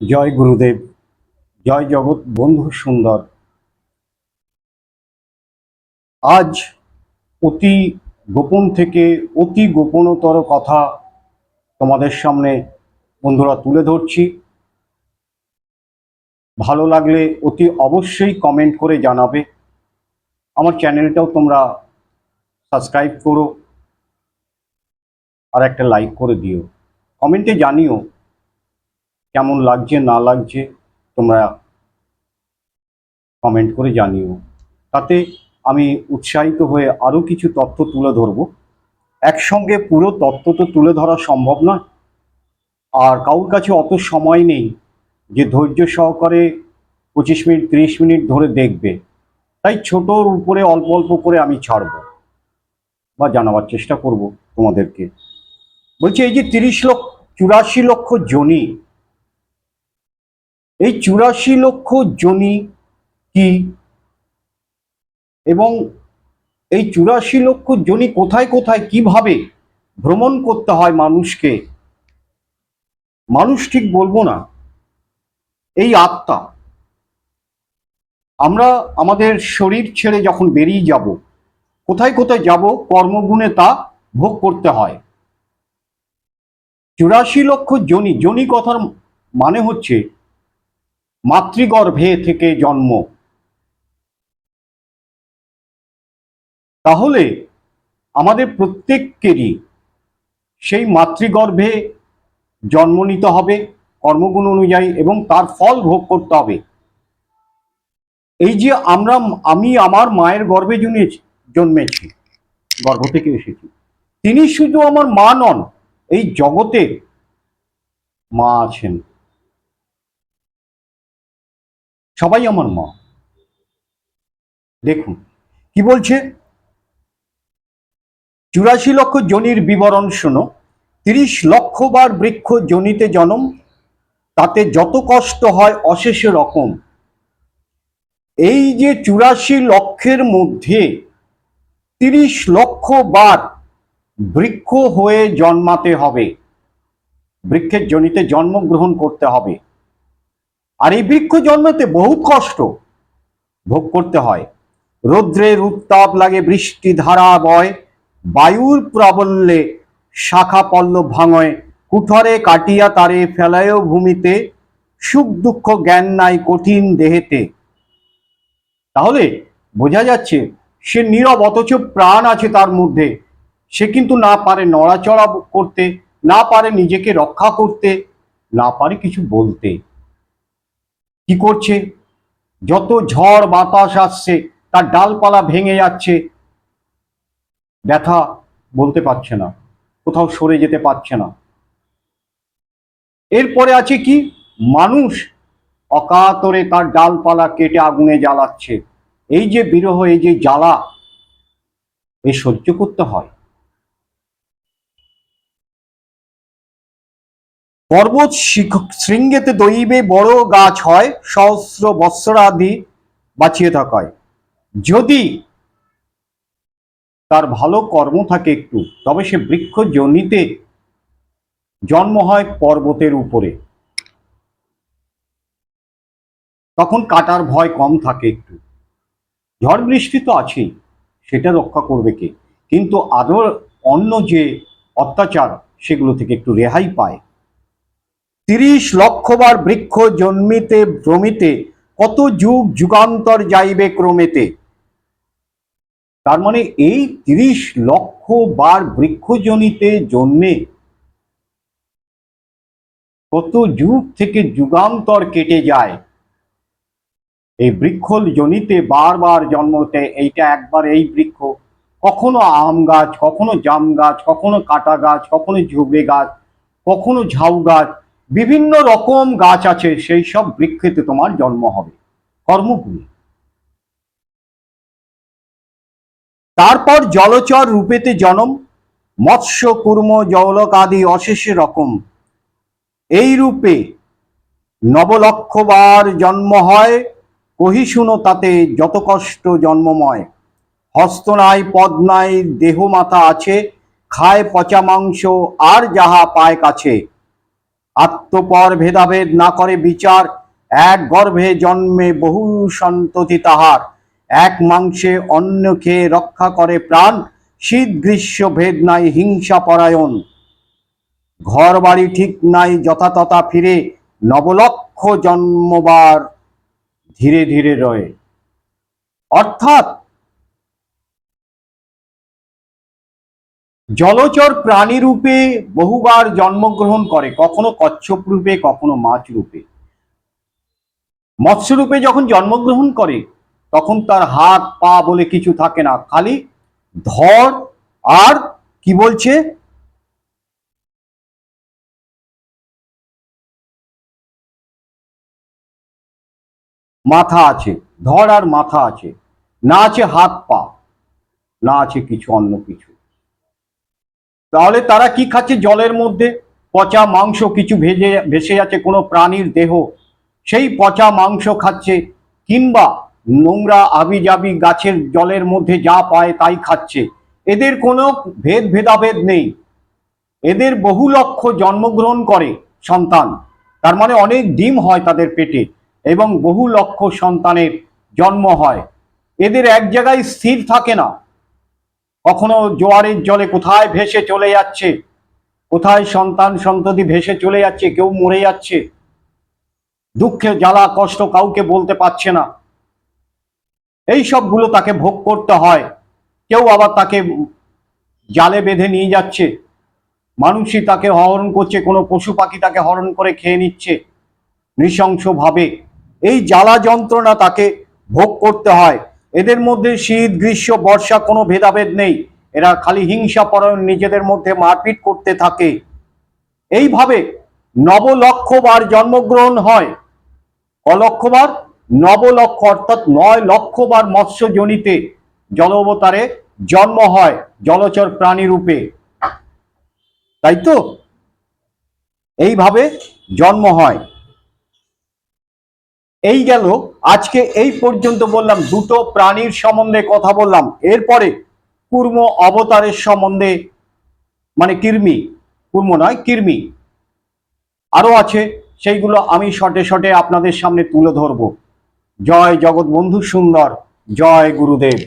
জয় গুরুদেব, জয় জগৎ বন্ধু সুন্দর। আজ অতি গোপন থেকে অতি গোপনতর কথা তোমাদের সামনে বন্ধুরা তুলে ধরছি। ভালো লাগলে অতি অবশ্যই কমেন্ট করে জানাবে। আমার চ্যানেলটাও তোমরা সাবস্ক্রাইব করো আর একটা লাইক করে দিও। কমেন্টে জানিও কেমন লাগছে, না লাগছে, তোমরা কমেন্ট করে জানিও। তাতে আমি উৎসাহিত হয়ে আরও কিছু তথ্য তুলে ধরবো। একসঙ্গে পুরো তথ্য তো তুলে ধরা সম্ভব নয় আর কারোর কাছে অত সময় নেই যে ধৈর্য সহকারে পঁচিশ মিনিট, তিরিশ মিনিট ধরে দেখবে। তাই ছোটোর উপরে অল্প অল্প করে আমি ছাড়ব বা জানাবার চেষ্টা করব তোমাদেরকে। বলছি, এই যে তিরিশ লক্ষ, চুরাশি লক্ষ জনি এই চুরাশি লক্ষ জনি কি? এবং এই চুরাশি লক্ষ জনি কোথায় কোথায় কীভাবে ভ্রমণ করতে হয় মানুষকে? মানুষ ঠিক বলব না। এই আত্মা। আমরা আমাদের শরীর ছেড়ে যখন বেরিয়ে যাব, কোথায় কোথায় যাব, কর্মগুণে তা ভোগ করতে হয়। চুরাশি লক্ষ জনি জনি কথার মানে হচ্ছে মাতৃগর্ভে থেকে জন্ম। তাহলে আমাদের প্রত্যেককেরই সেই মাতৃগর্ভে জন্ম নিতে হবে, কর্মগুণ অনুযায়ী, এবং তার ফল ভোগ করতে হবে। এই যে আমরা, আমি আমার মায়ের গর্ভে জন্মেছি জন্মেছি, গর্ভ থেকে এসেছি। তিনি শুধু আমার মা নন, এই জগতে মা আছেন। সবাই আমার মা। দেখুন, কি বলছে? চুরাশি লক্ষ জনির বিবরণ শোনো, তিরিশ লক্ষ বার বৃক্ষ জনিতে জনম, তাতে যত কষ্ট হয় অশেষ রকম। এই যে চুরাশি লক্ষের মধ্যে তিরিশ লক্ষ বার বৃক্ষ হয়ে জন্মাতে হবে, বৃক্ষের জনিতে জন্মগ্রহণ করতে হবে। আর এই বৃক্ষ জন্মাতে বহুত কষ্ট ভোগ করতে হয়। রৌদ্রের উত্তাপ লাগে বৃষ্টি ধারা বয় বায়ুর প্রাবল্যে শাখা পল্লব ভাঙয়, কুঠরে কাটিয়া তারে ফেলায় ভূমিতে সুখ দুঃখ জ্ঞান নাই কঠিন দেহেতে। তাহলে বোঝা যাচ্ছে সে নীরব অথচ প্রাণ আছে তার মধ্যে। সে কিন্তু না পারে নড়াচড়া করতে, না পারে নিজেকে রক্ষা করতে, না পারে কিছু বলতে। কি করছে? যত ঝড় বাতাস আসছে, তার ডালপালা ভেঙে যাচ্ছে। ব্যথা বলতে পারছে না, কোথাও সরে যেতে পারছে না। এরপরে আছে কি? মানুষ অকাতরে তার ডালপালা কেটে আগুনে জ্বালাচ্ছে। এই যে বিরহ, এই যে জ্বালা, এ সহ্য করতে হয়। পর্বত শৃঙ্গেতে দৈবে বড় গাছ হয়, সহস্র বৎসরাদি বাঁচিয়ে থাকায় যদি তার ভালো কর্ম থাকে একটু, তবে সে বৃক্ষ জনিতে জন্ম হয় পর্বতের উপরে। তখন কাটার ভয় কম থাকে একটু। ঝড় বৃষ্টি তো আছেই, সেটা রক্ষা করবে কে? কিন্তু আরও অন্য যে অত্যাচার, সেগুলো থেকে একটু রেহাই পায়। তিরিশ লক্ষবার বৃক্ষ জন্মিতে, ভ্রমিতে, কত যুগ যুগান্তর যাইবে ক্রমেতে? তার মানে এই তিরিশ লক্ষ বার বৃক্ষজনিতে জন্মে কত যুগ থেকে যুগান্তর কেটে যায়? এই বৃক্ষ জনিতে বারবার জন্মতে এইটা একবার এই বৃক্ষ, কখনো আম গাছ, কখনো জাম গাছ, কখনো কাটা গাছ, কখনো ঝুবড়ে গাছ, কখনো ঝাউ গাছ বিভিন্ন রকম গাছ আছে, সেই সব বৃক্ষেতে তোমার জন্ম হবে। কর্মগুলি তারপর জলচর রূপেতে জনম, মৎস্য, কুর্ম, জৌলক আদি অশেষ রকম। এই রূপে নবলক্ষবার জন্ম হয়, কহি শুনো তাতে যত কষ্ট জন্মময়। হস্ত নাই, পদ নাই, দেহ মাথা আছে, খায় পচা মাংস, আর যাহা পায় কাছে। আত্মপর ভেদাভেদ না করে বিচার, এক গর্ভে জন্মে বহু সন্ততি তাহার। এক মাংসে অন্য খেয়ে রক্ষা করে প্রাণ, শীত গ্রীষ্ম ভেদ নাই হিংসা পরায়ণ। ঘর বাড়ি ঠিক নাই যথাতথা ফিরে, নবলক্ষ জন্মবার ধীরে ধীরে রয়ে। অর্থাৎ জলচর প্রাণী রূপে বহুবার জন্মগ্রহণ করে, কখনো কচ্ছপ রূপে, কখনো মাছ রূপে। মৎস্য রূপে যখন জন্মগ্রহণ করে, তখন তার হাত, পা বলে কিছু থাকে না, খালি ধর আর কি বলছে? মাথা আছে ধর আর মাথা আছে, না আছে হাত, পা, না আছে কিছু অন্য কিছু। তাহলে তারা কি খাচ্ছে জলের মধ্যে? পচা মাংস কিছু ভেজে, ভেসে যাচ্ছে, কোনো প্রাণীর দেহ। সেই পচা মাংস খাচ্ছে, কিংবা নোংরা আবিজাবি গাছের জলের মধ্যে যা পায় তাই খাচ্ছে। এদের কোনো ভেদ ভেদাভেদ নেই। এদের বহু লক্ষ জন্মগ্রহণ করে সন্তান। তার মানে অনেক ডিম হয় তাদের পেটে, এবং বহু লক্ষ সন্তানের জন্ম হয়। এদের এক জায়গায় স্থির থাকে না। কখনো জোয়ারের জলে কোথায় ভেসে চলে যাচ্ছে? কোথায় সন্তান সন্ততি ভেসে চলে যাচ্ছে? কেউ মরে যাচ্ছে? দুঃখে, জ্বালা, কষ্ট কাউকে বলতে পারছে না। এই সবগুলো তাকে ভোগ করতে হয়। কেউ আবার তাকে জালে বেঁধে নিয়ে যাচ্ছে। মানুষই তাকে হরণ করছে, কোনো পশু পাখি তাকে হরণ করে খেয়ে নিচ্ছে নৃশংসভাবে। এই জ্বালা যন্ত্রণা তাকে ভোগ করতে হয়। এদের মধ্যে শীত, গ্রীষ্ম, বর্ষা কোনো ভেদাভেদ নেই। এরা খালি হিংসা পরায়ণ নিজেদের মধ্যে মারপিট করতে থাকে। এইভাবে নবলক্ষবার জন্মগ্রহণ হয়। অলক্ষবার, নবলক্ষ অর্থাৎ নয় লক্ষবার মৎস্যজনিতে জলবতারে জন্ম হয়, জলচর প্রাণী রূপে। তাই তো? এইভাবে জন্ম হয়। এই গেল, আজকে এই পর্যন্ত বললাম, দুটো প্রাণীর সম্বন্ধে কথা বললাম। এরপরে কুর্ম অবতারের সম্বন্ধে মানে কির্মি কুর্ম নয় কির্মি আরও আছে, সেইগুলো আমি শটে শটে আপনাদের সামনে তুলে ধরব। জয় জগৎ বন্ধু সুন্দর, জয় গুরুদেব।